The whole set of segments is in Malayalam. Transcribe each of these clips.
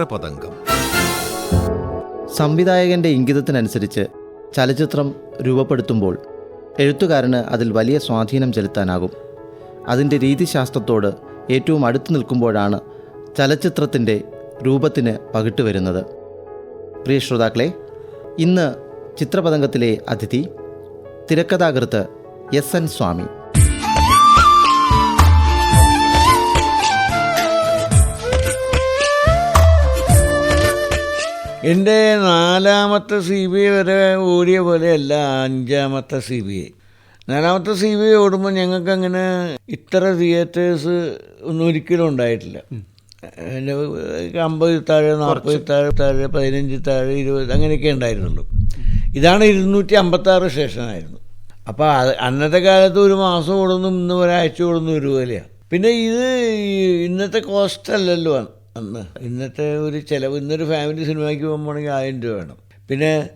ചിത്രപതംഗം സംവിധായകന്റെ ഇംഗിതത്തിനനുസരിച്ച് ചലച്ചിത്രം രൂപപ്പെടുത്തുമ്പോൾ എഴുത്തുകാരന് അതിൽ വലിയ സ്വാധീനം ചെലുത്താനാകും. അതിന്റെ രീതിശാസ്ത്രത്തോട് ഏറ്റവും അടുത്ത് നിൽക്കുമ്പോഴാണ് ചലച്ചിത്രത്തിന്റെ രൂപത്തിന് പകിട്ട് വരുന്നത്. പ്രിയ ശ്രോതാക്കളെ ഇന്ന് ചിത്രപതംഗത്തിലെ അതിഥി തിരക്കഥാകൃത്ത് എസ് എൻ സ്വാമി. എന്റെ നാലാമത്തെ സി ബി ഐ വരെ ഓടിയ പോലെയല്ല അഞ്ചാമത്തെ സി ബി ഐ. നാലാമത്തെ സി ബി ഐ ഓടുമ്പോൾ ഞങ്ങൾക്ക് അങ്ങനെ ഇത്ര തിയേറ്റേഴ്സ് ഒന്നും ഒരിക്കലും ഉണ്ടായിട്ടില്ല. അമ്പത് താഴെ നാൽപ്പത് താഴെ താഴെ പതിനഞ്ച് താഴെ ഇരുപത് അങ്ങനെയൊക്കെ ഉണ്ടായിരുന്നുള്ളൂ. ഇതാണ് ഇരുന്നൂറ്റി അമ്പത്താറ് സ്റ്റേഷനായിരുന്നു അപ്പോൾ അത് അന്നത്തെ കാലത്ത് ഒരു മാസം ഓടുന്നു ഇന്ന് ഒരാഴ്ച ഓടുന്നു ഒരുപോലെയാണ് പിന്നെ ഇത് ഇന്നത്തെ കോസ്റ്റ് അല്ലല്ലോ അന്ന്. അന്ന്. ഇന്നത്തെ ഒരു ചിലവ് ഇന്നൊരു ഫാമിലി സിനിമയ്ക്ക് പോകുമ്പോഴെങ്കിൽ ആയിരം രൂപ വേണം. പിന്നെ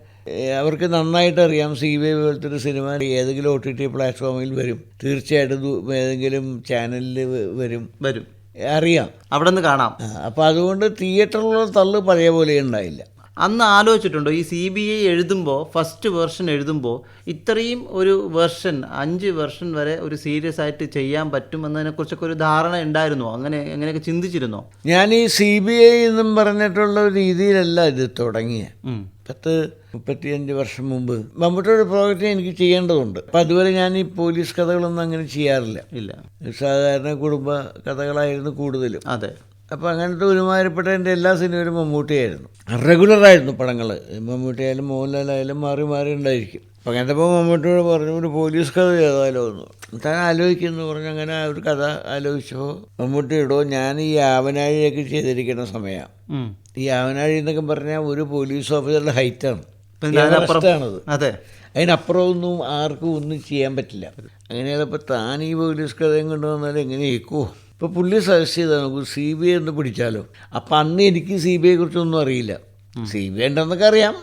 അവർക്ക് നന്നായിട്ട് അറിയാം സി ബി ഐ പോലത്തെ ഒരു സിനിമ ഏതെങ്കിലും ഒ ടി ടി പ്ലാറ്റ്ഫോമിൽ വരും. തീർച്ചയായിട്ടും ഏതെങ്കിലും ചാനലിൽ വരും. വരും. അറിയാം. അവിടെ നിന്ന് കാണാം അപ്പോൾ അതുകൊണ്ട് തിയേറ്ററിലുള്ള തള്ളു പഴയ പോലെ ഉണ്ടായില്ല. അന്ന് ആലോചിച്ചിട്ടുണ്ടോ ഈ സി ബി ഐ എഴുതുമ്പോൾ ഫസ്റ്റ് വേർഷൻ എഴുതുമ്പോൾ ഇത്രയും ഒരു വേർഷൻ അഞ്ച് വേർഷൻ വരെ ഒരു സീരിയസ് ആയിട്ട് ചെയ്യാൻ പറ്റുമെന്നതിനെക്കുറിച്ചൊക്കെ ഒരു ധാരണ ഉണ്ടായിരുന്നോ? അങ്ങനെ എങ്ങനെയൊക്കെ ചിന്തിച്ചിരുന്നോ? ഞാൻ ഈ സി ബി ഐ എന്നും പറഞ്ഞിട്ടുള്ള ഒരു രീതിയിലല്ല ഇത് തുടങ്ങിയ പത്ത് മുപ്പത്തിയഞ്ച് വർഷം മുമ്പ്. മമ്മൂട്ടിയുടെ പ്രോജക്റ്റ് എനിക്ക് ചെയ്യേണ്ടതുണ്ട്. അപ്പം അതുവരെ ഞാൻ ഈ പോലീസ് കഥകളൊന്നും അങ്ങനെ ചെയ്യാറില്ല. ഇല്ല. സാധാരണ കുടുംബ കഥകളായിരുന്നു കൂടുതലും. അതെ. അപ്പോൾ അങ്ങനത്തെ ഒരുമാതിരിപ്പെട്ട എന്റെ എല്ലാ സിനിമയിലും മമ്മൂട്ടിയായിരുന്നു. റെഗുലറായിരുന്നു പടങ്ങൾ മമ്മൂട്ടിയായാലും മോഹൻലാലായാലും മാറി മാറി ഉണ്ടായിരിക്കും. അപ്പോൾ അങ്ങനത്തെ ഇപ്പോൾ മമ്മൂട്ടിയോട് പറഞ്ഞു ഒരു പോലീസ് കഥ ചെയ്താലോ എന്ന് താൻ ആലോചിക്കുന്നു പറഞ്ഞു അങ്ങനെ ആ ഒരു കഥ ആലോചിച്ചപ്പോൾ മമ്മൂട്ടിയോടോ ഞാൻ ഈ ആവനാഴിയൊക്കെ ചെയ്തിരിക്കുന്ന സമയമാണ് ഈ ആവനാഴി എന്നൊക്കെ പറഞ്ഞാൽ ഒരു പോലീസ് ഓഫീസറുടെ ഹൈറ്റാണ്. ആണത് അതെ. അതിനപ്പുറമൊന്നും ആർക്കും ഒന്നും ചെയ്യാൻ പറ്റില്ല. അങ്ങനെയാണപ്പോൾ താൻ ഈ പോലീസ് കഥയും കൊണ്ടുവന്നാൽ എങ്ങനെ ഏക്കോ ഇപ്പോൾ പുള്ളി സജസ്റ്റ് ചെയ്താൽ നമുക്ക് സി ബി ഐ ഒന്ന് പിടിച്ചാലോ? അപ്പം അന്ന് എനിക്ക് സി ബി ഐയെ കുറിച്ചൊന്നും അറിയില്ല. സി ബി ഐ ഉണ്ടെന്നൊക്കെ അറിയാം.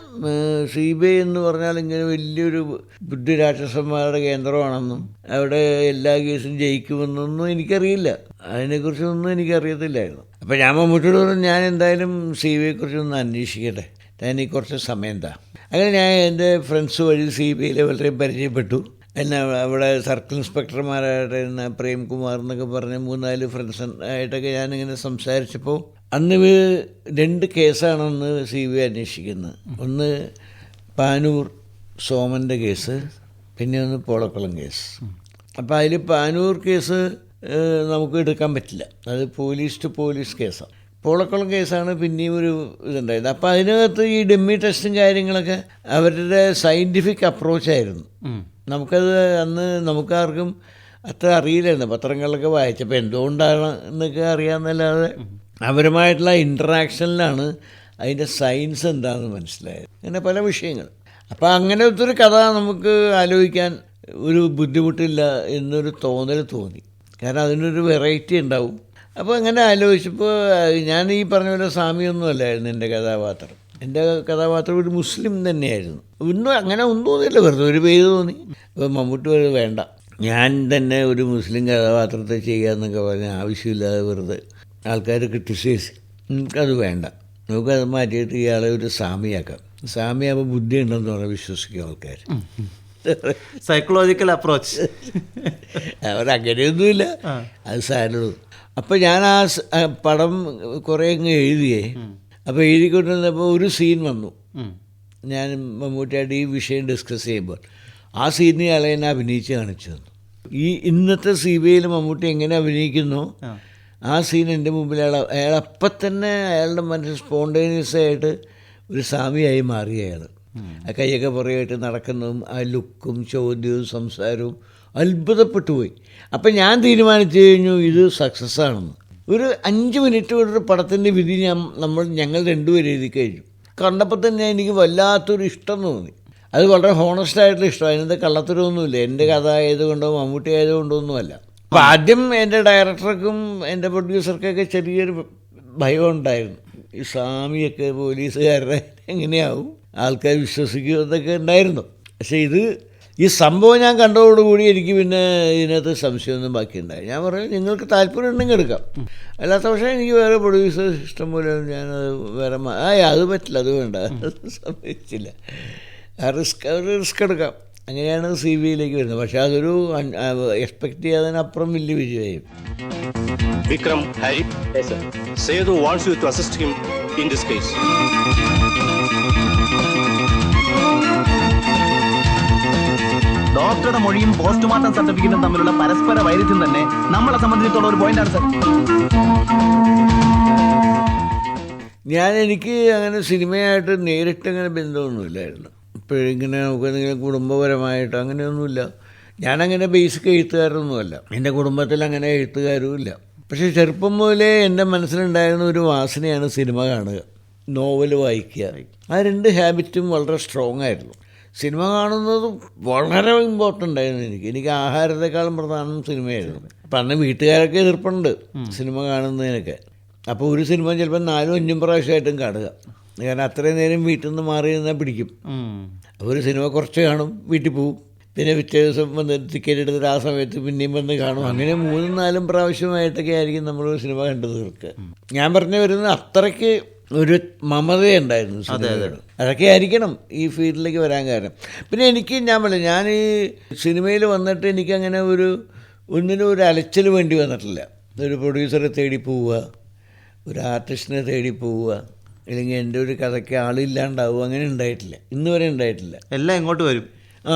സി ബി ഐ എന്ന് പറഞ്ഞാൽ ഇങ്ങനെ വലിയൊരു ബുദ്ധി രാക്ഷസന്മാരുടെ കേന്ദ്രമാണെന്നും അവിടെ എല്ലാ കേസും ജയിക്കുമെന്നൊന്നും എനിക്കറിയില്ല. അതിനെക്കുറിച്ചൊന്നും എനിക്കറിയത്തില്ലായിരുന്നു. അപ്പം ഞാൻ മമ്മൂട്ടിയോട് പറഞ്ഞു ഞാൻ എന്തായാലും സി ബി ഐയെക്കുറിച്ചൊന്ന് അന്വേഷിക്കട്ടെ. എനിക്ക് കുറച്ച് സമയം എന്താ അങ്ങനെ ഞാൻ എന്റെ ഫ്രണ്ട്സ് വഴി സി ബി ഐയിലെ വളരെ പരിചയപ്പെട്ടു. എന്നെ അവിടെ സർക്കിൾ ഇൻസ്പെക്ടർമാരായിട്ടിരുന്ന പ്രേംകുമാർ എന്നൊക്കെ പറഞ്ഞ് മൂന്നാൽ ഫ്രണ്ട്സ് ആയിട്ടൊക്കെ ഞാനിങ്ങനെ സംസാരിച്ചപ്പോൾ അന്ന് രണ്ട് കേസാണെന്ന് സി ബി ഐ അന്വേഷിക്കുന്നത് ഒന്ന് പാനൂർ സോമന്റെ കേസ് പിന്നെ ഒന്ന് പോളക്കുളം കേസ്. അപ്പോൾ അതിൽ പാനൂർ കേസ് നമുക്ക് എടുക്കാൻ പറ്റില്ല. അത് പോലീസ് ടു പോലീസ് കേസാണ് പോളക്കുളം കേസാണ് പിന്നെയും ഒരു ഇതുണ്ടായത്. അപ്പോൾ അതിനകത്ത് ഈ ഡെമ്മി ടെസ്റ്റും കാര്യങ്ങളൊക്കെ അവരുടെ സയന്റിഫിക് അപ്രോച്ചായിരുന്നു നമുക്കത് അന്ന് നമുക്കാർക്കും അത്ര അറിയില്ലായിരുന്നു. പത്രങ്ങളിലൊക്കെ വായിച്ചപ്പോൾ എന്തുകൊണ്ടാണ് എന്നൊക്കെ അറിയാമെന്നല്ലാതെ അവരുമായിട്ടുള്ള ഇൻട്രാക്ഷനിലാണ് അതിന്റെ സയൻസ് എന്താണെന്ന് മനസ്സിലായത്. അങ്ങനെ പല വിഷയങ്ങൾ. അപ്പോൾ അങ്ങനത്തെ ഒരു കഥ നമുക്ക് ആലോചിക്കാൻ ഒരു ബുദ്ധിമുട്ടില്ല എന്നൊരു തോന്നൽ തോന്നി. കാരണം അതിനൊരു വെറൈറ്റി ഉണ്ടാവും. അപ്പോൾ അങ്ങനെ ആലോചിച്ചപ്പോൾ ഞാൻ ഈ പറഞ്ഞ പോലെ സ്വാമിയൊന്നും അല്ലായിരുന്നു എന്റെ കഥാപാത്രം. എന്റെ കഥാപാത്രം ഒരു മുസ്ലിം തന്നെയായിരുന്നു. ഇന്നും അങ്ങനെ ഒന്നും തോന്നിയില്ല വെറുതെ ഒരു പേര് തോന്നി. അപ്പോൾ മമ്മൂട്ടി വരെ വേണ്ട ഞാൻ തന്നെ ഒരു മുസ്ലിം കഥാപാത്രത്തെ ചെയ്യാമെന്നൊക്കെ പറഞ്ഞ ആവശ്യമില്ലാതെ വെറുതെ ആൾക്കാർ ക്രിട്ടിസൈസ് നമുക്കത് വേണ്ട. നമുക്കത് മാറ്റിയിട്ട് ഇയാളെ ഒരു സ്വാമിയാക്കാം സ്വാമിയാകുമ്പോൾ ബുദ്ധി ഉണ്ടെന്ന് പറഞ്ഞാൽ വിശ്വസിക്കും ആൾക്കാർ. സൈക്കോളജിക്കൽ അപ്രോച്ച് അവരങ്ങനെയൊന്നുമില്ല അത് സാരമുള്ളൂ അപ്പം ഞാൻ ആ പടം കുറേ അങ്ങ് എഴുതിയേ. അപ്പോൾ എഴുതിക്കൊണ്ടിരുന്നപ്പോൾ ഒരു സീൻ വന്നു. ഞാൻ മമ്മൂട്ടിയായിട്ട് ഈ വിഷയം ഡിസ്കസ് ചെയ്യുമ്പോൾ ആ സീനിൽ അയാളെ എന്നെ അഭിനയിച്ച് കാണിച്ചു തന്നു. ഈ ഇന്നത്തെ സി ബി ഐയിൽ മമ്മൂട്ടി എങ്ങനെ അഭിനയിക്കുന്നു? ആ. സീൻ എന്റെ മുമ്പിൽ അയാൾ അയാൾ അപ്പം തന്നെ അയാളുടെ മനസ്സിൽ സ്പോണ്ടേനിയസ് ആയിട്ട് ഒരു സ്വാമിയായി മാറി അയാൾ ആ കൈയൊക്കെ പുറകെയായിട്ട് നടക്കുന്നതും ആ ലുക്കും ചോദ്യവും സംസാരവും അത്ഭുതപ്പെട്ടു പോയി. അപ്പം ഞാൻ തീരുമാനിച്ചു കഴിഞ്ഞു ഇത് സക്സസ് ആണെന്ന്. ഒരു അഞ്ച് മിനിറ്റ് കൊണ്ട് ഒരു പടത്തിന്റെ വിധി ഞാൻ നമ്മൾ ഞങ്ങൾ രണ്ടുപേരും എഴുതി കഴിഞ്ഞു. കണ്ടപ്പോൾ തന്നെ എനിക്ക് വല്ലാത്തൊരു ഇഷ്ടം തോന്നി. അത് വളരെ ഹോണസ്റ്റ് ആയിട്ടുള്ള ഇഷ്ടം. അതിനകത്ത് കള്ളത്തരമൊന്നുമില്ല. എന്റെ കഥ ആയതുകൊണ്ടോ മമ്മൂട്ടി ആയതുകൊണ്ടോ ഒന്നുമല്ല അപ്പം ആദ്യം എന്റെ ഡയറക്ടർക്കും എന്റെ പ്രൊഡ്യൂസർക്കൊക്കെ ചെറിയൊരു ഭയം ഉണ്ടായിരുന്നു. ഈ സ്വാമിയൊക്കെ പോലീസുകാരുടെ എങ്ങനെയാവും? ആൾക്കാർ വിശ്വസിക്കുമോ എന്നൊക്കെ ഉണ്ടായിരുന്നു. പക്ഷേ ഇത് ഈ സംഭവം ഞാൻ കണ്ടതോടുകൂടി എനിക്ക് പിന്നെ ഇതിനകത്ത് സംശയമൊന്നും ബാക്കിയുണ്ടായി. ഞാൻ പറഞ്ഞു നിങ്ങൾക്ക് താല്പര്യം ഉണ്ടെങ്കിൽ എടുക്കാം. അല്ലാത്ത പക്ഷേ എനിക്ക് വേറെ പ്രൊഡ്യൂസേഴ്സ് ഇഷ്ടം പോലെ ഞാനത് വേറെ ആ അത് പറ്റില്ല അത് വേണ്ട. സംഭവിച്ചില്ല. ആ റിസ്ക് റിസ്ക് എടുക്കാം. അങ്ങനെയാണ് സി ബിയിലേക്ക് വരുന്നത്. പക്ഷെ അതൊരു എക്സ്പെക്ട് ചെയ്യാതിനപ്പുറം വലിയ വിജയമായി Vikram Hari Sethu wants you to assist him in this in ഡോക്ടറുടെ മൊഴിയും പോസ്റ്റ്മോർട്ടം സർട്ടിഫിക്കറ്റും തമ്മിലുള്ള പരസ്പര വൈരുദ്ധ്യം തന്നെ നമ്മളെ സംബന്ധിച്ചിടത്തോളം ഒരു പോയിന്റാണ് സർ ഞാൻ എനിക്ക് അങ്ങനെ സിനിമയായിട്ട് നേരിട്ട് അങ്ങനെ ബന്ധമൊന്നുമില്ലായിരുന്നു. ഇപ്പോഴിങ്ങനെ നമുക്ക് എന്തെങ്കിലും കുടുംബപരമായിട്ട് അങ്ങനെയൊന്നുമില്ല. ഞാനങ്ങനെ ബേസിക് എഴുത്തുകാരൊന്നുമല്ല. എന്റെ കുടുംബത്തിൽ അങ്ങനെ എഴുത്തുകാരുമില്ല. പക്ഷേ ചെറുപ്പം മുതലേ എന്റെ മനസ്സിലുണ്ടായിരുന്ന ഒരു വാസനയാണ് സിനിമ കാണുക നോവൽ വായിക്കുക. ആ രണ്ട് ഹാബിറ്റും വളരെ സ്ട്രോങ് ആയിരുന്നു. സിനിമ കാണുന്നത് വളരെ ഇമ്പോർട്ടന്റ് ആയിരുന്നു എനിക്ക്. എനിക്ക് ആഹാരത്തെക്കാളും പ്രധാനം സിനിമയായിരുന്നു. അപ്പം അന്ന് വീട്ടുകാരൊക്കെ എതിർപ്പുണ്ട് സിനിമ കാണുന്നതിനൊക്കെ. അപ്പോൾ ഒരു സിനിമ ചിലപ്പോൾ നാലും അഞ്ചും പ്രാവശ്യമായിട്ടും കാണുക. കാരണം അത്രയും നേരം വീട്ടിൽ നിന്ന് മാറി നിന്നാൽ പിടിക്കും. അപ്പോൾ ഒരു സിനിമ കുറച്ച് കാണും വീട്ടിൽ പോവും. പിന്നെ പിറ്റേ ദിവസം വന്ന് ടിക്കറ്റ് എടുത്തിട്ട് ആ സമയത്ത് പിന്നെയും വന്ന് കാണും. അങ്ങനെ മൂന്നും നാലും പ്രാവശ്യമായിട്ടൊക്കെ ആയിരിക്കും നമ്മൾ സിനിമ കണ്ടു തീർക്കുക. ഞാൻ പറഞ്ഞു വരുന്നത് അത്രയ്ക്ക് ഒരു മമതയുണ്ടായിരുന്നു അതൊക്കെ ആയിരിക്കണം ഈ ഫീൽഡിലേക്ക് വരാൻ കാരണം. പിന്നെ എനിക്ക് ഞാൻ പറയാം ഞാൻ ഈ സിനിമയിൽ വന്നിട്ട് എനിക്കങ്ങനെ ഒരു ഒന്നിനും ഒരു അലച്ചിൽ വേണ്ടി വന്നിട്ടില്ല. ഒരു പ്രൊഡ്യൂസറെ തേടി പോവുക ഒരു ആർട്ടിസ്റ്റിനെ തേടി പോവുക അല്ലെങ്കിൽ എന്റെ ഒരു കഥയ്ക്ക് ആളില്ലാണ്ടാവുക അങ്ങനെ ഉണ്ടായിട്ടില്ല. ഇന്ന് വരെ ഉണ്ടായിട്ടില്ല. എല്ലാം ഇങ്ങോട്ട് വരും. ആ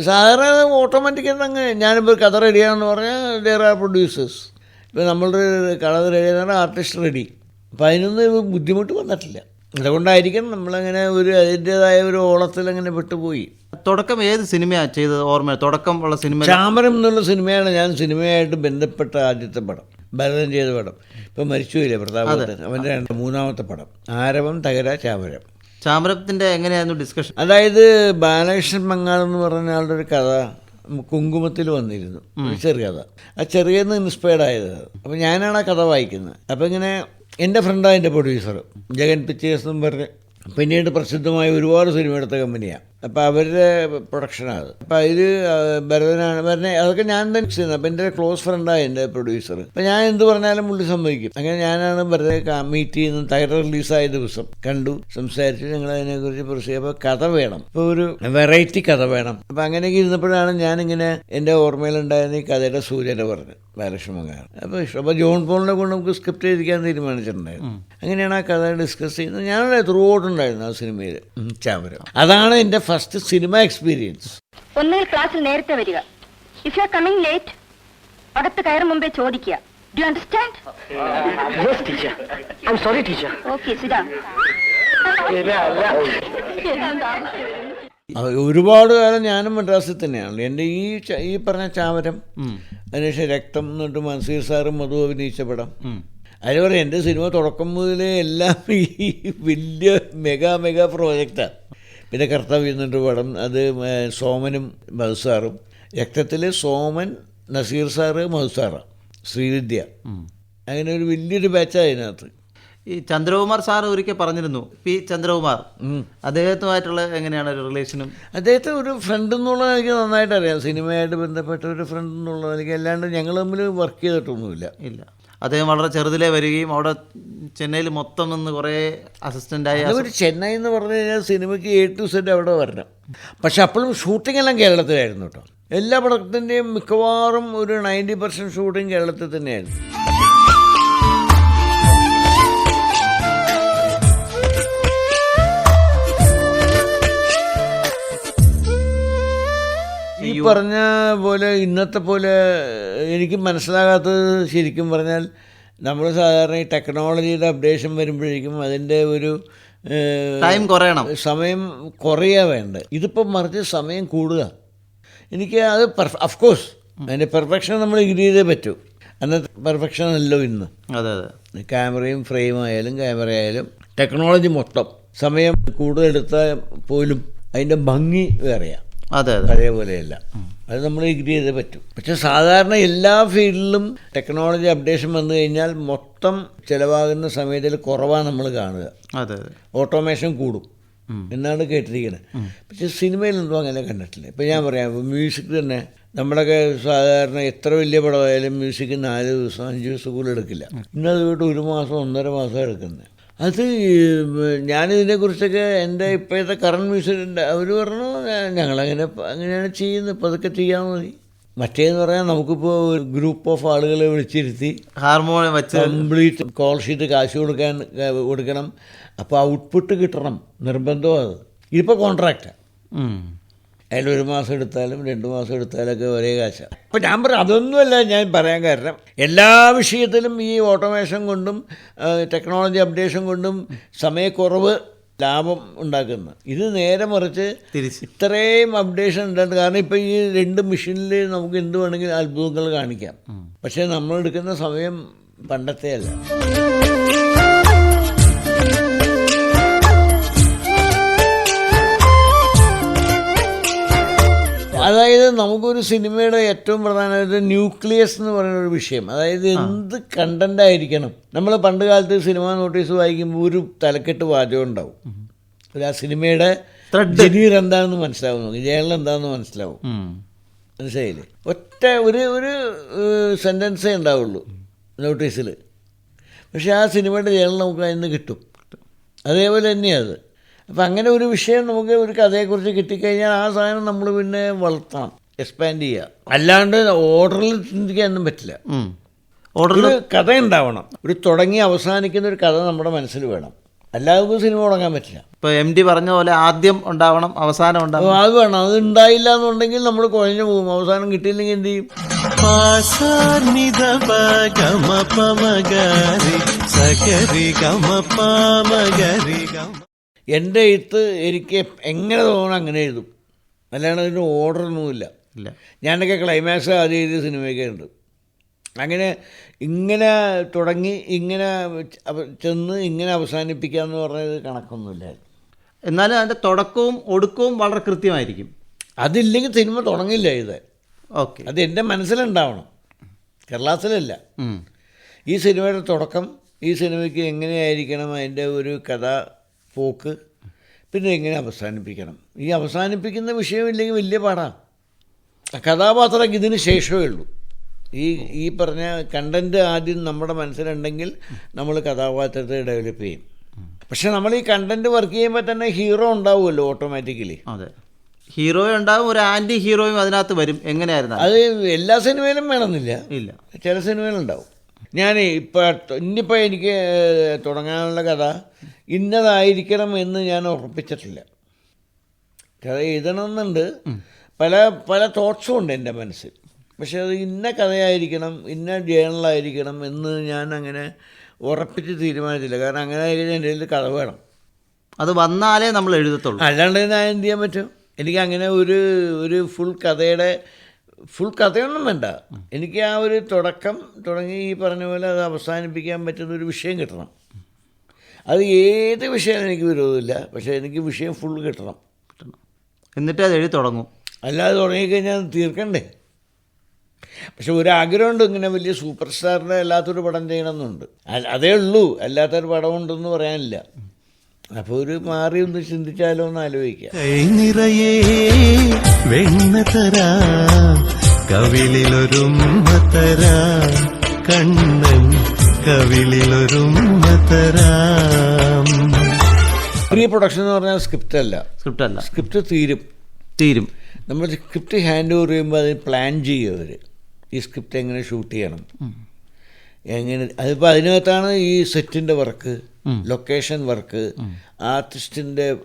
സാധാരണ ഓട്ടോമാറ്റിക്കായിട്ട് അങ്ങനെ ഞാനിപ്പോൾ കഥ റെഡിയാണെന്ന് പറഞ്ഞാൽ ഡെയർ ആർ പ്രൊഡ്യൂസേഴ്സ് ഇപ്പോൾ നമ്മളുടെ കഥ റെഡിയാണെന്ന് ആർട്ടിസ്റ്റ് റെഡി അപ്പോൾ അതിനൊന്നും ബുദ്ധിമുട്ട് വന്നിട്ടില്ല. അതുകൊണ്ടായിരിക്കും നമ്മളങ്ങനെ ഒരു അതിന്റെതായ ഒരു ഓളത്തിൽ അങ്ങനെ പെട്ടുപോയി. തുടക്കം ഏത് സിനിമയാണ് ചെയ്തത് ഓർമ്മ തുടക്കം ഉള്ള സിനിമ ചാമരം എന്നുള്ള സിനിമയാണ് ഞാൻ സിനിമയായിട്ട് ബന്ധപ്പെട്ട ആദ്യത്തെ പടം. ഭരതൻ ചെയ്ത പടം. ഇപ്പം മരിച്ചുപോയില്ലേ പ്രതാപത്തിന് അവന്റെ രണ്ട് മൂന്നാമത്തെ പടം. ആരവം തകര ചാമരം. ചാമരത്തിന്റെ എങ്ങനെയായിരുന്നു ഡിസ്കഷൻ അതായത് ബാലകൃഷ്ണൻ മങ്ങാൾ എന്ന് പറഞ്ഞ ആളുടെ ഒരു കഥ കുങ്കുമത്തിൽ വന്നിരുന്നു. ചെറിയ കഥ. ആ ചെറിയെന്ന് ഇൻസ്പയർഡ് ആയത്. അപ്പോൾ ഞാനാണ് ആ കഥ വായിക്കുന്നത്. അപ്പോൾ ഇങ്ങനെ എന്റെ ഫ്രണ്ടാണ് എന്റെ പ്രൊഡ്യൂസർ ജഗൻ പിക്ചേഴ്സ് എന്നും പറഞ്ഞ്. പിന്നീട് പ്രസിദ്ധമായ ഒരുപാട് സിനിമ എടുത്ത കമ്പനിയാണ് അപ്പോൾ അവരുടെ പ്രൊഡക്ഷനാണ് അത്. അപ്പോൾ അതിൽ ഭരതനാണ്. ഭരനെ അതൊക്കെ ഞാൻ തന്നെ ചെയ്യുന്നത്. അപ്പോൾ എന്റെ ക്ലോസ് ഫ്രണ്ടാണ് എന്റെ പ്രൊഡ്യൂസർ അപ്പോൾ ഞാൻ എന്ത് പറഞ്ഞാലും പുള്ളി സമ്മതിക്കും. അങ്ങനെ ഞാനാണ് ഭരതെ മീറ്റ് ചെയ്യുന്നത്. ടൈലർ റിലീസായ ദിവസം കണ്ടു. സംസാരിച്ച് ഞങ്ങൾ അതിനെക്കുറിച്ച് പ്രൊസീവ് അപ്പോൾ കഥ വേണം. ഇപ്പോൾ ഒരു വെറൈറ്റി കഥ വേണം. അപ്പോൾ അങ്ങനെയൊക്കെ ഇരുന്നപ്പോഴാണ് ഞാനിങ്ങനെ എന്റെ ഓർമ്മയിലുണ്ടായിരുന്ന ഈ കഥയുടെ സൂചന പറഞ്ഞത്. ബാലകൃഷ്ണമംഗാണ് അപ്പോൾ ഇഷ്ടം അപ്പോൾ ജോൺ പോളിനെ കൊണ്ട് നമുക്ക് സ്ക്രിപ്റ്റ് എഴുതിക്കാൻ തീരുമാനിച്ചിട്ടുണ്ടായിരുന്നു. അങ്ങനെയാണ് ആ കഥ ഡിസ്കസ് ചെയ്യുന്നത്. ഞാൻ ത്രൂ ഔട്ട് ഉണ്ടായിരുന്നു ആ സിനിമയിൽ. ചാമരം. അതാണ് എന്റെ ഫസ്റ്റ് സിനിമ എക്സ്പീരിയൻസ് ഒന്നുകിൽ ക്ലാസ്സിൽ നേരത്തെ വരിക. If you are coming late അകത്ത് കയറും മുമ്പേ ചോദിക്കുക. Do understand yes teacher I am sorry teacher okay cider ഒരുപാട് കാലം ഞാനും മദ്രാസിൽ തന്നെയാണ് എന്റെ ഈ ഈ പറഞ്ഞ ചാമരം അതിനുശേഷം രക്തം എന്നിട്ട് മൻസീർ സാറും മധു അഭിനയിച്ച പടം. അതിൽ പറയാം എന്റെ സിനിമ തുടക്കം മുതലേ എല്ലാം ഈ വലിയ മെഗാ മെഗാ പ്രോജക്റ്റാണ് പിന്നെ കർത്താവ് എന്നൊരു പടം. അത് സോമനും മധുസാറും രക്തത്തിൽ സോമൻ നസീർ സാറ് മധുസാറ ശ്രീവിദ്യ. അങ്ങനെ ഒരു വലിയൊരു ബാച്ചാണ് അതിനകത്ത്. ഈ ചന്ദ്രകുമാർ സാർ ഒരിക്കൽ പറഞ്ഞിരുന്നു പി ചന്ദ്രകുമാർ. അദ്ദേഹത്തുമായിട്ടുള്ള എങ്ങനെയാണ് ഒരു റിലേഷനും അദ്ദേഹത്തെ ഒരു ഫ്രണ്ട് എന്നുള്ളത് എനിക്ക് നന്നായിട്ട് അറിയാം സിനിമയായിട്ട് ബന്ധപ്പെട്ട ഒരു ഫ്രണ്ട് എന്നുള്ളത് എനിക്ക് അല്ലാണ്ട് ഞങ്ങൾ തമ്മിൽ വർക്ക് ചെയ്തിട്ടൊന്നുമില്ല. ഇല്ല. അദ്ദേഹം വളരെ ചെറുതിലേ വരികയും അവിടെ ചെന്നൈയിൽ മൊത്തം നിന്ന് കുറേ അസിസ്റ്റന്റായി ഒരു ചെന്നൈ എന്ന് പറഞ്ഞു കഴിഞ്ഞാൽ സിനിമയ്ക്ക് എ ടു സെറ്റ് അവിടെ വരണം. പക്ഷെ അപ്പോഴും ഷൂട്ടിംഗ് എല്ലാം കേരളത്തിലായിരുന്നു കേട്ടോ. എല്ലാ പടത്തിന്റെയും മിക്കവാറും ഒരു നയന്റി പെർസെന്റ് ഷൂട്ടിംഗ് കേരളത്തിൽ തന്നെയായിരുന്നു. ഈ പറഞ്ഞ പോലെ ഇന്നത്തെ പോലെ എനിക്ക് മനസ്സിലാകാത്തത് ശരിക്കും പറഞ്ഞാൽ നമ്മൾ സാധാരണ ഈ ടെക്നോളജിയുടെ അപ്ഡേഷൻ വരുമ്പോഴേക്കും അതിന്റെ ഒരു ടൈം കുറയണം. സമയം കുറയുക വേണ്ട ഇതിപ്പോൾ മറിച്ച് സമയം കൂടുക. എനിക്ക് അത് അഫ്കോഴ്സ് അതിന്റെ പെർഫെക്ഷൻ നമ്മൾ ഇഗ്രി ചെയ്തേ പറ്റൂ. അന്നത്തെ പെർഫെക്ഷൻ അല്ലോ ഇന്ന്. അതെ അതെ. ക്യാമറയും ഫ്രെയിം ആയാലും ക്യാമറ ആയാലും ടെക്നോളജി മൊത്തം സമയം കൂടുതൽ എടുത്താൽ പോലും അതിന്റെ ഭംഗി വേറെയാണ് അതെ അതെ. പഴയ പോലെയല്ല അത് നമ്മൾ ഇഗ്രി ചെയ്തേ പറ്റും. പക്ഷെ സാധാരണ എല്ലാ ഫീൽഡിലും ടെക്നോളജി അപ്ഡേഷൻ വന്നു കഴിഞ്ഞാൽ മൊത്തം ചിലവാകുന്ന സമയത്തിൽ കുറവാണ് നമ്മൾ കാണുക. അതെ ഓട്ടോമേഷൻ കൂടും. എന്നാണ് കേട്ടിരിക്കുന്നത്. പക്ഷെ സിനിമയിലൊന്നും അങ്ങനെ കണ്ടിട്ടില്ല. ഇപ്പം ഞാൻ പറയാം മ്യൂസിക് തന്നെ നമ്മളൊക്കെ സാധാരണ എത്ര വലിയ പടമായാലും മ്യൂസിക് നാല് ദിവസം അഞ്ച് ദിവസം കൂടുതൽ എടുക്കില്ല. ഇന്നത് വീട്ട് ഒരു മാസം ഒന്നര മാസം എടുക്കുന്നത്. അത് ഞാനിതിനെക്കുറിച്ചൊക്കെ എന്റെ ഇപ്പോഴത്തെ കറണ്ട് മ്യൂസിക്കിന്റെ അവർ പറഞ്ഞു "ഞാ- ഞങ്ങളങ്ങനെ അങ്ങനെയാണ് ചെയ്യുന്നത്. ഇപ്പോൾ അതൊക്കെ ചെയ്യാൻ മതി. മറ്റേന്ന് പറയാൻ നമുക്കിപ്പോൾ ഒരു ഗ്രൂപ്പ് ഓഫ് ആളുകളെ വിളിച്ചിരുത്തി ഹാർമോണിയം വെച്ച് കംപ്ലീറ്റ് കോൾ ഷീറ്റ് കാശ് കൊടുക്കാൻ കൊടുക്കണം. അപ്പോൾ ഔട്ട്പുട്ട് കിട്ടണം. നിർബന്ധം അത്. ഇതിപ്പോൾ കോൺട്രാക്റ്റാണ്. അതിൽ ഒരു മാസം എടുത്താലും രണ്ട് മാസം എടുത്താലൊക്കെ ഒരേ കാശാണ് അപ്പോൾ ഞാൻ പറയാം അതൊന്നുമല്ല ഞാൻ പറയാൻ കാരണം. എല്ലാ വിഷയത്തിലും ഈ ഓട്ടോമേഷൻ കൊണ്ടും ടെക്നോളജി അപ്ഡേഷൻ കൊണ്ടും സമയക്കുറവ് ലാഭം ഉണ്ടാക്കുന്നു. ഇത് നേരെ മറിച്ച് തിരിച്ച്. ഇത്രയും അപ്ഡേഷൻ ഉണ്ടായിരുന്നു കാരണം ഇപ്പം ഈ രണ്ട് മെഷീനിൽ നമുക്ക് എന്ത് വേണമെങ്കിലും അത്ഭുതങ്ങൾ കാണിക്കാം. പക്ഷേ നമ്മളെടുക്കുന്ന സമയം പണ്ടത്തെ അതായത് നമുക്കൊരു സിനിമയുടെ ഏറ്റവും പ്രധാനമായിട്ട് ന്യൂക്ലിയസ് എന്ന് പറയുന്ന ഒരു വിഷയം. അതായത് എന്ത് കണ്ടന്റ് ആയിരിക്കണം? നമ്മൾ പണ്ട് കാലത്ത് സിനിമ നോട്ടീസ് വായിക്കുമ്പോൾ ഒരു തലക്കെട്ട് വാചകം ഉണ്ടാവും. ആ സിനിമയുടെ. ജനീർ എന്താണെന്ന് മനസ്സിലാവും ജേണൽ എന്താണെന്ന് മനസ്സിലാവും. മനസ്സിലായില്ലേ? ഒറ്റ ഒരു ഒരു സെന്റൻസേ ഉണ്ടാവുള്ളൂ നോട്ടീസിൽ പക്ഷേ ആ സിനിമയുടെ ജേണൽ നമുക്ക് അതിൽ നിന്ന് കിട്ടും. അതേപോലെ തന്നെയാണ് അത്. അപ്പം അങ്ങനെ ഒരു വിഷയം നമുക്ക് ഒരു കഥയെക്കുറിച്ച് കിട്ടിക്കഴിഞ്ഞാൽ ആ സാധനം നമ്മൾ പിന്നെ വളർത്തണം എക്സ്പാൻഡ് ചെയ്യുക. അല്ലാണ്ട് ഓർഡറിൽ ചിന്തിക്കാനൊന്നും പറ്റില്ല. ഓർഡറിൽ ഒരു കഥ ഉണ്ടാവണം ഒരു തുടങ്ങി അവസാനിക്കുന്ന ഒരു കഥ നമ്മുടെ മനസ്സിൽ വേണം. അല്ലാതെ നമുക്ക് സിനിമ തുടങ്ങാൻ പറ്റില്ല. ഇപ്പോൾ എം ഡി പറഞ്ഞ പോലെ ആദ്യം ഉണ്ടാവണം അവസാനം ഉണ്ടാവണം. അത് വേണം. അത് ഉണ്ടായില്ല എന്നുണ്ടെങ്കിൽ നമ്മൾ കുഴഞ്ഞു പോകും. അവസാനം കിട്ടിയില്ലെങ്കിൽ എന്ത് ചെയ്യും? ഗമ പാമഗരി ഗമ എന്റെ എഴുത്ത് എനിക്ക് എങ്ങനെ തോന്നണം അങ്ങനെ എഴുതും. അല്ലാണ്ട് അതിന് ഓർഡറൊന്നുമില്ല ഇല്ല. ഞാനൊക്കെ ക്ലൈമാക്സ് ആദ്യം എഴുതിയ സിനിമയൊക്കെ ഉണ്ട് അങ്ങനെ ഇങ്ങനെ തുടങ്ങി ഇങ്ങനെ ചെന്ന് ഇങ്ങനെ അവസാനിപ്പിക്കുക എന്ന് പറഞ്ഞത് കണക്കൊന്നുമില്ല. എന്നാലും അതിന്റെ തുടക്കവും ഒടുക്കവും വളരെ കൃത്യമായിരിക്കും. അതില്ലെങ്കിൽ സിനിമ തുടങ്ങില്ല എഴുതാൻ ഓക്കെ. അത് എന്റെ മനസ്സിലുണ്ടാവണം. കേരളത്തിലല്ല. ഈ സിനിമയുടെ തുടക്കം ഈ സിനിമയ്ക്ക് എങ്ങനെയായിരിക്കണം അതിന്റെ ഒരു കഥ പോക്ക്. പിന്നെ എങ്ങനെ അവസാനിപ്പിക്കണം? ഈ അവസാനിപ്പിക്കുന്ന വിഷയമില്ലെങ്കിൽ വലിയ പാടാണ് കഥാപാത്രം ഇതിന് ശേഷമേ ഉള്ളൂ. ഈ ഈ പറഞ്ഞ കണ്ടന്റ് ആദ്യം നമ്മുടെ മനസ്സിലുണ്ടെങ്കിൽ നമ്മൾ കഥാപാത്രത്തെ ഡെവലപ്പ് ചെയ്യും. പക്ഷെ നമ്മൾ ഈ കണ്ടന്റ് വർക്ക് ചെയ്യുമ്പോൾ തന്നെ ഹീറോ ഉണ്ടാവുമല്ലോ ഓട്ടോമാറ്റിക്കലി അതെ. ഹീറോ ഉണ്ടാവും ഒരു ആന്റി ഹീറോയും അതിനകത്ത് വരും. എങ്ങനെയായിരുന്നു അത് എല്ലാ സിനിമയിലും വേണമെന്നില്ല. ഇല്ല. ചില സിനിമകളുണ്ടാവും ഞാൻ ഇപ്പോൾ ഇനിയിപ്പോൾ എനിക്ക് തുടങ്ങാനുള്ള കഥ ഇന്നതായിരിക്കണം എന്ന് ഞാൻ ഉറപ്പിച്ചിട്ടില്ല. കഥ എഴുതണമെന്നുണ്ട്. പല പല തോട്ട്സും ഉണ്ട് എന്റെ മനസ്സിൽ. പക്ഷേ അത് ഇന്ന കഥയായിരിക്കണം ഇന്ന ജേണലായിരിക്കണം എന്ന് ഞാൻ അങ്ങനെ ഉറപ്പിച്ച് തീരുമാനിച്ചില്ല. കാരണം അങ്ങനെ ആയിരിക്കും എന്റെ കയ്യിൽ കഥ വേണം. അത് വന്നാലേ നമ്മൾ എഴുതത്തുള്ളൂ. അല്ലാണ്ട് ഞാൻ എന്ത് ചെയ്യാൻ പറ്റും? എനിക്ക് അങ്ങനെ ഒരു ഒരു ഫുൾ കഥയുടെ ഫുൾ കഥയൊന്നും വേണ്ട. എനിക്ക് ആ ഒരു തുടക്കം തുടങ്ങി ഈ പറഞ്ഞ പോലെ അത് അവസാനിപ്പിക്കാൻ പറ്റുന്ന ഒരു വിഷയം കിട്ടണം. അത് ഏത് വിഷയം എനിക്ക് വിരോധമില്ല. പക്ഷേ എനിക്ക് വിഷയം ഫുൾ കിട്ടണം. എന്നിട്ട് അത് എഴുതി തുടങ്ങും. അല്ലാതെ തുടങ്ങിക്കഴിഞ്ഞാൽ അത് തീർക്കണ്ടേ? പക്ഷെ ഒരു ആഗ്രഹമുണ്ട് ഇങ്ങനെ വലിയ സൂപ്പർ സ്റ്റാറിന്റെ അല്ലാത്തൊരു പടം ചെയ്യണമെന്നുണ്ട്. അതേ ഉള്ളൂ. അല്ലാത്തൊരു പടം ഉണ്ടെന്ന് പറയാനില്ല. അപ്പോൾ ഒരു മാറി ഒന്ന് ചിന്തിച്ചാലോ എന്ന് ആലോചിക്കാം. വെണ്ണ തരാ തരാ കണ്ണൻ കവിളിലൊരുമ്മ തരാം. പ്രീ പ്രൊഡക്ഷൻ എന്ന് പറഞ്ഞാൽ സ്ക്രിപ്റ്റ് അല്ല. സ്ക്രിപ്റ്റ് അല്ല. സ്ക്രിപ്റ്റ് തീരും. തീരും. നമ്മൾ സ്ക്രിപ്റ്റ് ഹാൻഡ് ഓവർ ചെയ്യുമ്പോൾ അത് പ്ലാൻ ചെയ്യും അവർ ഈ സ്ക്രിപ്റ്റ് എങ്ങനെ ഷൂട്ട് ചെയ്യണം? എങ്ങനെ അതിപ്പോൾ അതിനകത്താണ് ഈ സെറ്റിന്റെ വർക്ക്. ലൊക്കേഷൻ വർക്ക് ആർട്ടിസ്റ്റിന്റെ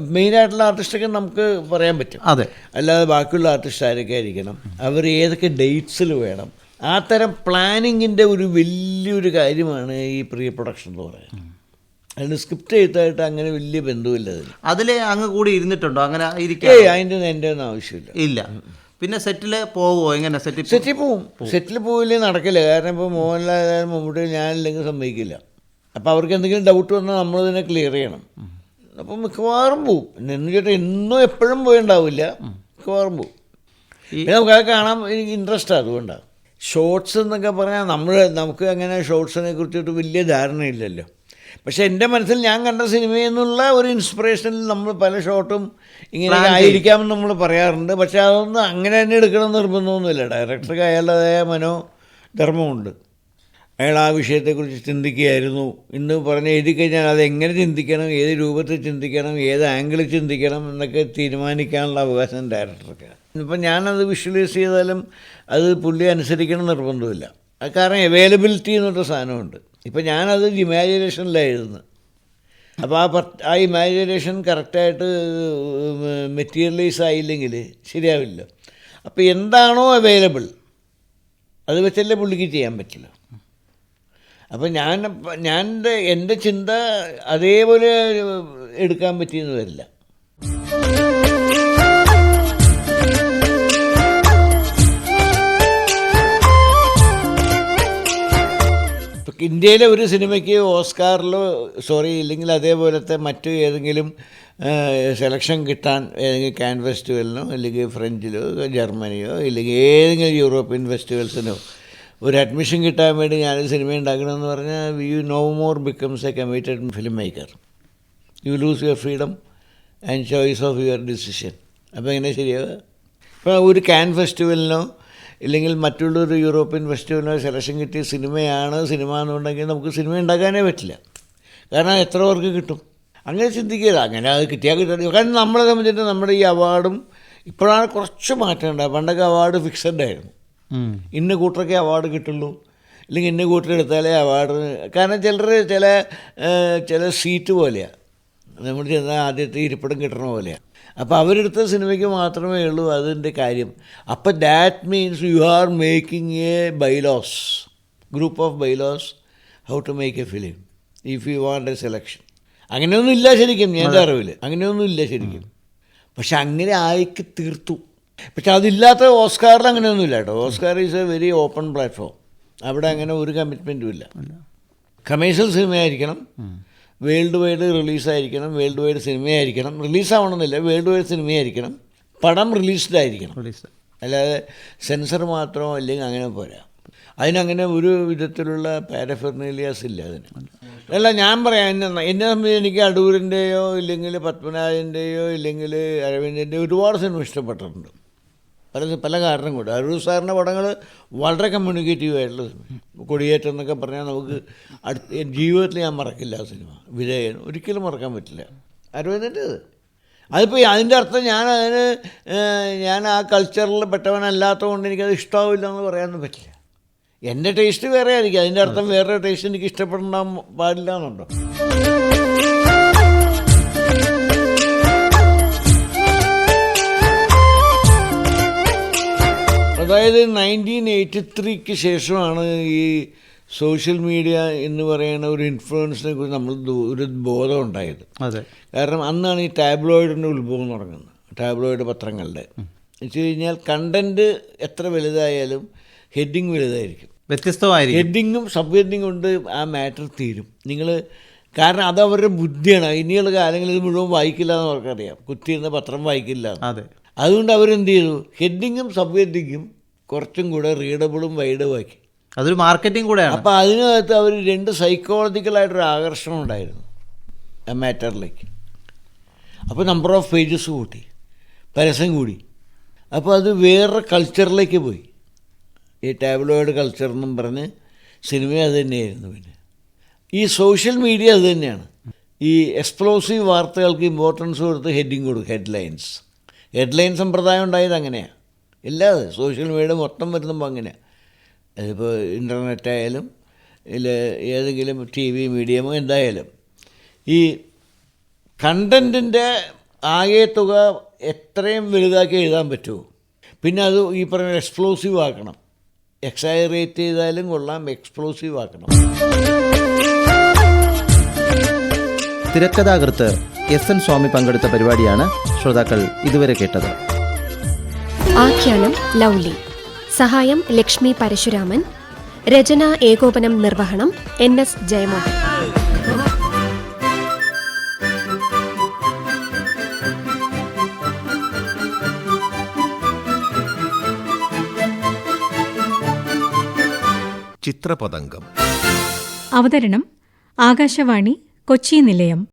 മെയിനായിട്ടുള്ള ആർട്ടിസ്റ്റൊക്കെ നമുക്ക് പറയാൻ പറ്റും. അതെ. അല്ലാതെ ബാക്കിയുള്ള ആർട്ടിസ്റ്റ് ആരൊക്കെ ആയിരിക്കണം അവർ ഏതൊക്കെ ഡേറ്റ്സിൽ വേണം? ആ തരം പ്ലാനിങ്ങിന്റെ ഒരു വലിയൊരു കാര്യമാണ് ഈ പ്രീ പ്രൊഡക്ഷൻ എന്ന് പറയുന്നത്. അതിന് സ്ക്രിപ്റ്റ് എഴുത്തായിട്ട് അങ്ങനെ വലിയ ബന്ധമില്ല അതിൽ അതിൽ അങ്ങ് കൂടി ഇരുന്നിട്ടുണ്ടോ? അങ്ങനെ ഇരിക്കേ അതിന്റെ എന്റെ ഒന്നും ആവശ്യമില്ല. ഇല്ല. പിന്നെ സെറ്റിൽ പോവോ? എങ്ങനെ? സെറ്റിൽ സെറ്റിൽ പോവും. സെറ്റിൽ പോവില്ലേ? നടക്കില്ല. കാരണം ഇപ്പോൾ മോഹൻലാൽ മമ്മൂട്ടി ഞാനില്ലെങ്കിൽ സമ്മതിക്കില്ല. അപ്പോൾ അവർക്ക് എന്തെങ്കിലും ഡൗട്ട് വന്നാൽ നമ്മൾ തന്നെ ക്ലിയർ ചെയ്യണം. അപ്പോൾ മിക്കവാറും പോവും. എന്ന് ചേട്ടാ എന്നും എപ്പോഴും പോയിണ്ടാവില്ല മിക്കവാറും പോവും. പിന്നെ നമുക്ക് അത് കാണാൻ എനിക്ക് ഇൻട്രസ്റ്റ് അതുകൊണ്ടാണ് ഷോർട്സ് എന്നൊക്കെ പറഞ്ഞാൽ നമ്മൾ നമുക്ക് അങ്ങനെ ഷോർട്സിനെ കുറിച്ചിട്ട് വലിയ ധാരണയില്ലല്ലോ. പക്ഷെ എന്റെ മനസ്സിൽ ഞാൻ കണ്ട സിനിമയെന്നുള്ള നിന്നുള്ള ഒരു ഇൻസ്പിറേഷനിൽ നമ്മൾ പല ഷോട്ടും ഇങ്ങനെ ആയിരിക്കാമെന്ന് നമ്മൾ പറയാറുണ്ട്. പക്ഷെ അതൊന്നും അങ്ങനെ തന്നെ എടുക്കണം നിർബന്ധമൊന്നുമില്ല. ഡയറക്ടർക്ക് അയാളുടേതായ മനോധർമ്മമുണ്ട് അയാൾ ആ വിഷയത്തെക്കുറിച്ച് ചിന്തിക്കുകയായിരുന്നു. ഇന്ന് പറഞ്ഞ് എഴുതി കഴിഞ്ഞാൽ അത് എങ്ങനെ ചിന്തിക്കണം ഏത് രൂപത്തിൽ ചിന്തിക്കണം ഏത് ആംഗിളിൽ ചിന്തിക്കണം എന്നൊക്കെ തീരുമാനിക്കാനുള്ള അവകാശം ഡയറക്ടർക്ക് ഇപ്പം ഞാനത് വിഷ്വലൈസ് ചെയ്താലും അത് പുള്ളി അനുസരിക്കണം നിർബന്ധമില്ല. കാരണം അവൈലബിലിറ്റി എന്നൊരു സാധനമുണ്ട്. ഇപ്പം ഞാനത് ഇമാജിനേഷനിലായിരുന്നു അപ്പോൾ ആ ആ ഇമാജിനേഷൻ കറക്റ്റായിട്ട് മെറ്റീരിയലൈസ് ആയില്ലെങ്കിൽ ശരിയാവില്ല. അപ്പോൾ എന്താണോ അവൈലബിൾ അത് വെച്ചല്ലേ പുള്ളിക്ക് ചെയ്യാൻ പറ്റില്ല. അപ്പം ഞാൻ ഞാൻ എന്റെ ചിന്ത അതേപോലെ എടുക്കാൻ പറ്റിയെന്ന് വരില്ല. ഇന്ത്യയിലെ ഒരു സിനിമയ്ക്ക് ഓസ്കാറിലോ സോറി ഇല്ലെങ്കിൽ അതേപോലത്തെ മറ്റു ഏതെങ്കിലും സെലക്ഷൻ കിട്ടാൻ ഏതെങ്കിലും ക്യാൻ ഫെസ്റ്റിവലിനോ അല്ലെങ്കിൽ ഫ്രഞ്ചിലോ ജർമ്മനിയോ ഇല്ലെങ്കിൽ ഏതെങ്കിലും യൂറോപ്യൻ ഫെസ്റ്റിവൽസിനോ ഒരു അഡ്മിഷൻ കിട്ടാൻ വേണ്ടി ഞാൻ സിനിമ ഉണ്ടാക്കണമെന്ന് പറഞ്ഞാൽ you know more becomes a committed film maker you lose your freedom and choice of your decision അപ്പോൾ എങ്ങനെ ശരിയാവുക? ഇപ്പോൾ ഒരു കാൻ ഫെസ്റ്റിവലിനോ ഇല്ലെങ്കിൽ മറ്റുള്ളൊരു യൂറോപ്യൻ ഫെസ്റ്റിവലിനോ സെലക്ഷൻ കിട്ടിയ സിനിമയാണ് സിനിമ എന്നുണ്ടെങ്കിൽ നമുക്ക് സിനിമ ഉണ്ടാക്കാനേ പറ്റില്ല. കാരണം എത്ര പേർക്ക് കിട്ടും? അങ്ങനെ ചിന്തിക്കരുത്. അങ്ങനെ അത് കിട്ടിയാൽ കിട്ടാൻ കാരണം നമ്മളെ സംബന്ധിച്ചിട്ട് നമ്മുടെ ഈ അവാർഡും ഇപ്പോഴാണ് കുറച്ച് മാറ്റം ഉണ്ടായത്. പണ്ടൊക്കെ അവാർഡ് ഫിക്സഡ് ആയിരുന്നു. ഇന്ന കൂട്ടർക്കേ അവാർഡ് കിട്ടുള്ളൂ. അല്ലെങ്കിൽ ഇന്ന കൂട്ടരെടുത്താലേ അവാർഡ് കാരണം ചിലർ ചില ചില സീറ്റ് പോലെയാണ് നമ്മൾ ചെന്നാൽ ആദ്യത്തെ ഇരിപ്പിടം കിട്ടണ പോലെയാണ് അപ്പോൾ അവരെടുത്ത സിനിമയ്ക്ക് മാത്രമേ ഉള്ളൂ അതിന്റെ കാര്യം. അപ്പോൾ that means you are making a bylaws group of bylaws how to make a film if you want a selection അങ്ങനെയൊന്നും ഇല്ല ശരിക്കും എന്റെ അറിവിൽ അങ്ങനെയൊന്നും ഇല്ല ശരിക്കും. പക്ഷെ അങ്ങനെ ആയിക്ക് തീർത്തു. പക്ഷെ അതില്ലാത്ത ഓസ്കാറിൽ അങ്ങനെയൊന്നുമില്ല കേട്ടോ. Oscar is a very open platform. അവിടെ അങ്ങനെ ഒരു കമ്മിറ്റ്മെന്റും ഇല്ല. കമേഴ്ഷ്യൽ സിനിമയായിരിക്കണം. വേൾഡ് വൈഡ് റിലീസായിരിക്കണം വേൾഡ് വൈഡ് സിനിമയായിരിക്കണം. റിലീസാവണമെന്നില്ല വേൾഡ് വൈഡ് സിനിമയായിരിക്കണം. പടം റിലീസ്ഡ് ആയിരിക്കണം. അല്ലാതെ സെൻസർ മാത്രമോ അല്ലെങ്കിൽ അങ്ങനെ പോരാ. അതിനങ്ങനെ ഒരു വിധത്തിലുള്ള പാരഫെർണേലിയാസ് ഇല്ല അതിന്. അല്ല ഞാൻ പറയാം. എന്നെ എന്നെ സംബന്ധിച്ച് എനിക്ക് അടൂരിന്റെയോ ഇല്ലെങ്കിൽ പത്മനാഭന്റെയോ ഇല്ലെങ്കിൽ അരവിന്ദന്റെയോ ഒരുപാട് സിനിമ ഇഷ്ടപ്പെട്ടിട്ടുണ്ട്. പല പല കാരണം കൊണ്ട് അരൂർ സാറിന്റെ പടങ്ങൾ വളരെ കമ്മ്യൂണിക്കേറ്റീവ് ആയിട്ടുള്ള കൊടിയേറ്റം എന്നൊക്കെ പറഞ്ഞാൽ നമുക്ക് അടുത്ത ജീവിതത്തിൽ ഞാൻ മറക്കില്ല ആ സിനിമ. വിജയൻ. ഒരിക്കലും മറക്കാൻ പറ്റില്ല. അരവിന്ദന്റേത് അതിപ്പോൾ അതിന്റെ അർത്ഥം ഞാൻ അതിന് ഞാൻ ആ കൾച്ചറിൽ പെട്ടവനല്ലാത്തതുകൊണ്ട് എനിക്കത് ഇഷ്ടമാവില്ല എന്ന് പറയാനൊന്നും പറ്റില്ല. എന്റെ ടേസ്റ്റ് വേറെ ആയിരിക്കും. അതിന്റെ അർത്ഥം വേറെ ടേസ്റ്റ് എനിക്ക് ഇഷ്ടപ്പെടാൻ പാടില്ല എന്നുണ്ടോ? അതായത് നയന്റീൻ എയ്റ്റി ത്രീക്ക് ശേഷമാണ് ഈ സോഷ്യൽ മീഡിയ എന്ന് പറയുന്ന ഒരു ഇൻഫ്ലുവൻസിനെ കുറിച്ച് നമ്മൾ ഒരു ബോധം ഉണ്ടായത്. അതെ. കാരണം അന്നാണ് ഈ ടാബ്ലോയിഡിന്റെ ഉത്ഭവം തുടങ്ങുന്നത് ടാബ്ലോയിഡ് പത്രങ്ങളുടെ. വെച്ച് കഴിഞ്ഞാൽ കണ്ടന്റ് എത്ര വലുതായാലും ഹെഡിങ് വലുതായിരിക്കും. വ്യത്യസ്തമായിരിക്കും. ഹെഡിങ്ങും സബ് ഹെഡിങ്ങും കൊണ്ട് ആ മാറ്റർ തീരും. നിങ്ങൾ കാരണം അത് അവരുടെ ബുദ്ധിയാണ്. ഇനിയുള്ള കാലങ്ങളിൽ ഇത് മുഴുവൻ വായിക്കില്ല എന്ന് അവർക്കറിയാം. കുത്തിയിരുന്ന പത്രം വായിക്കില്ല അതെ. അതുകൊണ്ട് അവരെന്ത് ചെയ്തു? ഹെഡിങ്ങും സബ് ഹെഡിങ്ങും കുറച്ചും കൂടെ റീഡബിളും വൈഡും ആക്കി. അതൊരു മാർക്കറ്റിംഗ് കൂടെയാണ്. അപ്പോൾ അതിനകത്ത് അവർ രണ്ട് സൈക്കോളജിക്കലായിട്ടൊരു ആകർഷണം ഉണ്ടായിരുന്നു. ആ മാറ്ററിലേക്ക് അപ്പോൾ നമ്പർ ഓഫ് പേജസ് കൂട്ടി. പരസ്യം കൂടി. അപ്പോൾ അത് വേറെ കൾച്ചറിലേക്ക് പോയി. ഈ ടാബ്ലോയിഡ് കൾച്ചർ എന്നും പറഞ്ഞ് സിനിമ അത് തന്നെയായിരുന്നു പിന്നെ. ഈ സോഷ്യൽ മീഡിയ അത് തന്നെയാണ്. ഈ എക്സ്പ്ലോസീവ് വാർത്തകൾക്ക് ഇമ്പോർട്ടൻസ് കൊടുത്ത് ഹെഡിങ് കൊടുക്കും ഹെഡ്ലൈൻസ് ഹെഡ്ലൈൻ സമ്പ്രദായം ഉണ്ടായത് അങ്ങനെയാണ് ഇല്ലാതെ സോഷ്യൽ മീഡിയ മൊത്തം വരുന്നപ്പോൾ അങ്ങനെ. അതിപ്പോൾ ഇന്റർനെറ്റ് ആയാലും ഇല്ല ഏതെങ്കിലും ടി വി മീഡിയമോ എന്തായാലും ഈ കണ്ടന്റിന്റെ ആകെ തുക എത്രയും വലുതാക്കി എഴുതാൻ പറ്റുമോ പിന്നെ അത് ഈ പറഞ്ഞ എക്സ്പ്ലോസീവ് ആക്കണം. എക്സൈറേറ്റ് ചെയ്താലും കൊള്ളാം എക്സ്പ്ലോസീവ് ആക്കണം. തിരക്കഥാകൃത്ത് എസ് എൻ സ്വാമി പങ്കെടുത്ത പരിപാടിയാണ് ശ്രോതാക്കൾ ഇതുവരെ കേട്ടത്. ആഖ്യാനം ലൗലി. സഹായം ലക്ഷ്മി പരശുരാമൻ. രചന ഏകോപനം നിർവഹണം എൻ എസ് ജയമോഹൻ. ചിത്രപതംഗം. അവതരണം ആകാശവാണി കൊച്ചി നിലയം.